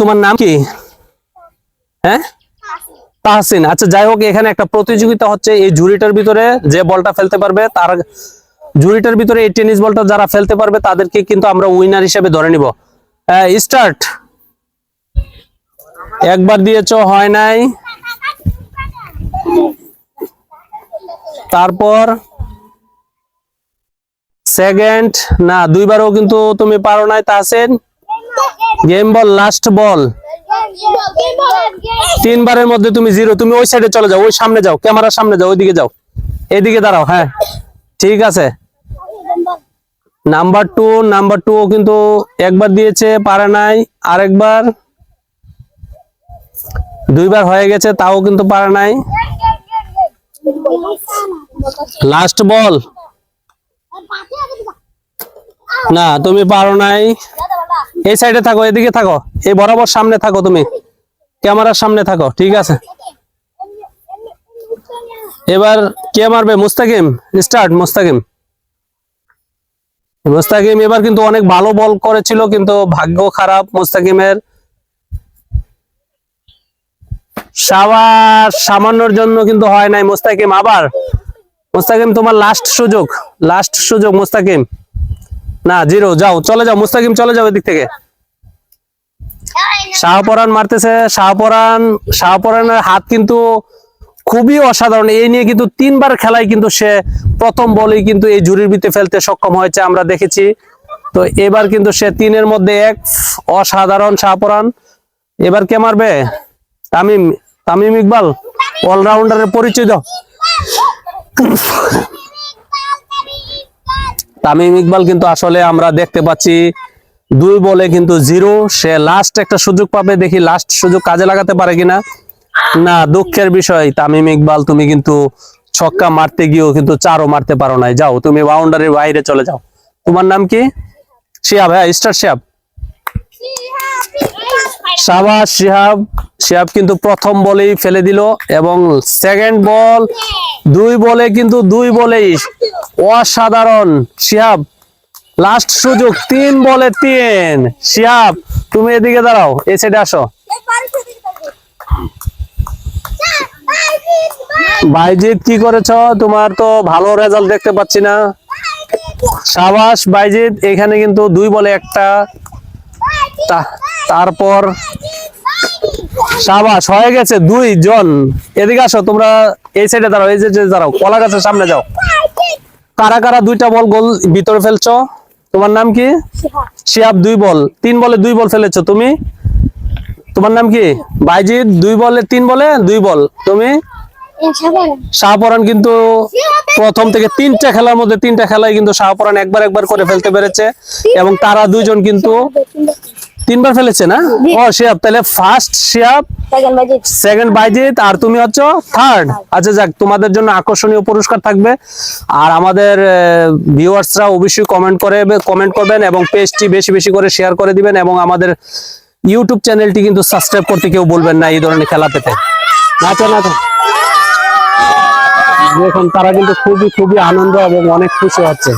তোমার নাম কি? হ্যাঁ? তাহসিন। আচ্ছা যাই হোক, এখানে একটা প্রতিযোগিতা হচ্ছে এই ঝুড়িটার ভিতরে যে বলটা ফেলতে পারবে, তার ঝুড়িটার ভিতরে এই টেনিস বলটা যারা ফেলতে পারবে, তাদেরকে কিন্তু আমরা উইনার হিসেবে ধরে নিব। স্টার্ট একবার দিয়েছ, হয় নাই। তারপর সেকেন্ড না, দুইবারও কিন্তু তুমি পারো নাই, Tahsin. Game ball last ball তিনবারের মধ্যে তুমি জিরো তুমি ওই সাইডে চলে যাও, ওই সামনে যাও ক্যামেরার সামনে যাও, ওইদিকে যাও। এদিকে দাঁড়াও হ্যাঁ। ঠিক আছে। নাম্বার টু নাম্বার টু কিন্তু একবার দিয়েছে, পারে নাই। আরেকবার। দুইবার হয়ে গেছে, তাও কিন্তু পারে নাই। লাস্ট বল না, তুমি পারো নাই। এই সাইডে থাকো, এদিকে থাকো। এই বরাবর সামনে থাকো তুমি। ক্যামেরার সামনে থাকো, ঠিক আছে? এবার কে মারবে? মুস্তাকিম? স্টার্ট, মুস্তাকিম। মুস্তাকিম এবার কিন্তু অনেক ভালো বল করেছিল, কিন্তু ভাগ্য খারাপ মুস্তাকিমের। সাবার সামান্যর জন্য কিন্তু হয় নাই মুস্তাকিম আবার। মুস্তাকিম, তোমার লাস্ট সুযোগ লাস্ট সুযোগ মুস্তাকিম। না, জিরো, যাও, চলে যাও, মুস্তাকিম চলে যাও এদিক থেকে। শাহপরান মারতেছে শাহপরান শাহপরানের হাত কিন্তু খুবই অসাধারণ। এই নিয়ে কিন্তু তিনবার খেলায় কিন্তু সে প্রথম বলেই কিন্তু এই ঝুড়ির ভিতরে ফেলতে সক্ষম হয়েছে, আমরা দেখেছি। তো এবার কিন্তু সে তিনের মধ্যে এক, অসাধারণ শাহপরান এবার কে মারবে? তামিম তামিম ইকবাল, অলরাউন্ডারের পরিচয় দাও তামিম ইকবাল কিন্তু আসলে আমরা দেখতে পাচ্ছি দুই বলে কিন্তু জিরো। সে লাস্ট একটা সুযোগ পাবে, দেখি লাস্ট সুযোগ কাজে লাগাতে পারে কিনা। না, দুঃখের বিষয়, তামিম ইকবাল, তুমি কিন্তু ছক্কা মারতে গিয়েও কিন্তু চারও মারতে পারো নাই। যাও, তুমি বাউন্ডারির বাইরে চলে যাও। তোমার নাম কি? শিয়াব হ্যাঁ স্টার শিয়াব। শাবাজ শিহাব শিহাব কিন্তু প্রথম বলেই ফেলে দিল এবং সেকেন্ড বল, দুই বলে কিন্তু দুই বলেই অসাধারণ শিহাব। লাস্ট সুযোগ, তিন বলে তিন। শিহাব, তুমি এদিকে দাঁড়াও এই সাইডে আসো। বাইজিৎ, কি করেছ? তোমার তো ভালো রেজাল্ট দেখতে পাচ্ছি না। সাবাস, বাইজিৎ, এখানে কিন্তু দুই বলে একটা। তারপর সাবাস, হয়ে গেছে দুই জন। এদিকে আসো, তোমরা এই সাইডে দাঁড়াও, এই সাইডে দাঁড়াও কলা গাছের সামনে যাও। কারা কারা দুইটা বল গোল ভিতরে ফেলছো? তোমার নাম কি? শিহাব দুই বল। তিন বলে দুই বল ফেলেছো, তুমি? তোমার নাম কি? বাইজিৎ, দুই বলে তিন বলে দুই বল। তুমি? শাহপরান কিন্তু প্রথম থেকে তিনটা খেলার মধ্যে তিনটা খেলায় কিন্তু শাহপরান একবার একবার করে ফেলতে পেরেছে। এবং তারা দুইজন কিন্তু তিনবার ফেলেছে না? ও শিয়াব তাহলে ফার্স্ট শিয়াব সেকেন্ড বাইজিৎ আর তুমি হচ্ছে থার্ড আচ্ছা যাক তোমাদের জন্য আকর্ষণীয় পুরস্কার থাকবে। আর আমাদের ভিউয়ার্সরা অবশ্যই কমেন্ট করে কমেন্ট করবেন এবং পেজটি বেশি বেশি করে শেয়ার করে দিবেন এবং আমাদের ইউটিউব চ্যানেলটি কিন্তু সাবস্ক্রাইব করতে কেউ বলবেন না এই ধরনের খেলা পেতে। নাচো নাচো। দেখুন তারা কিন্তু খুবই খুবই আনন্দ এবং অনেক খুশি হচ্ছে।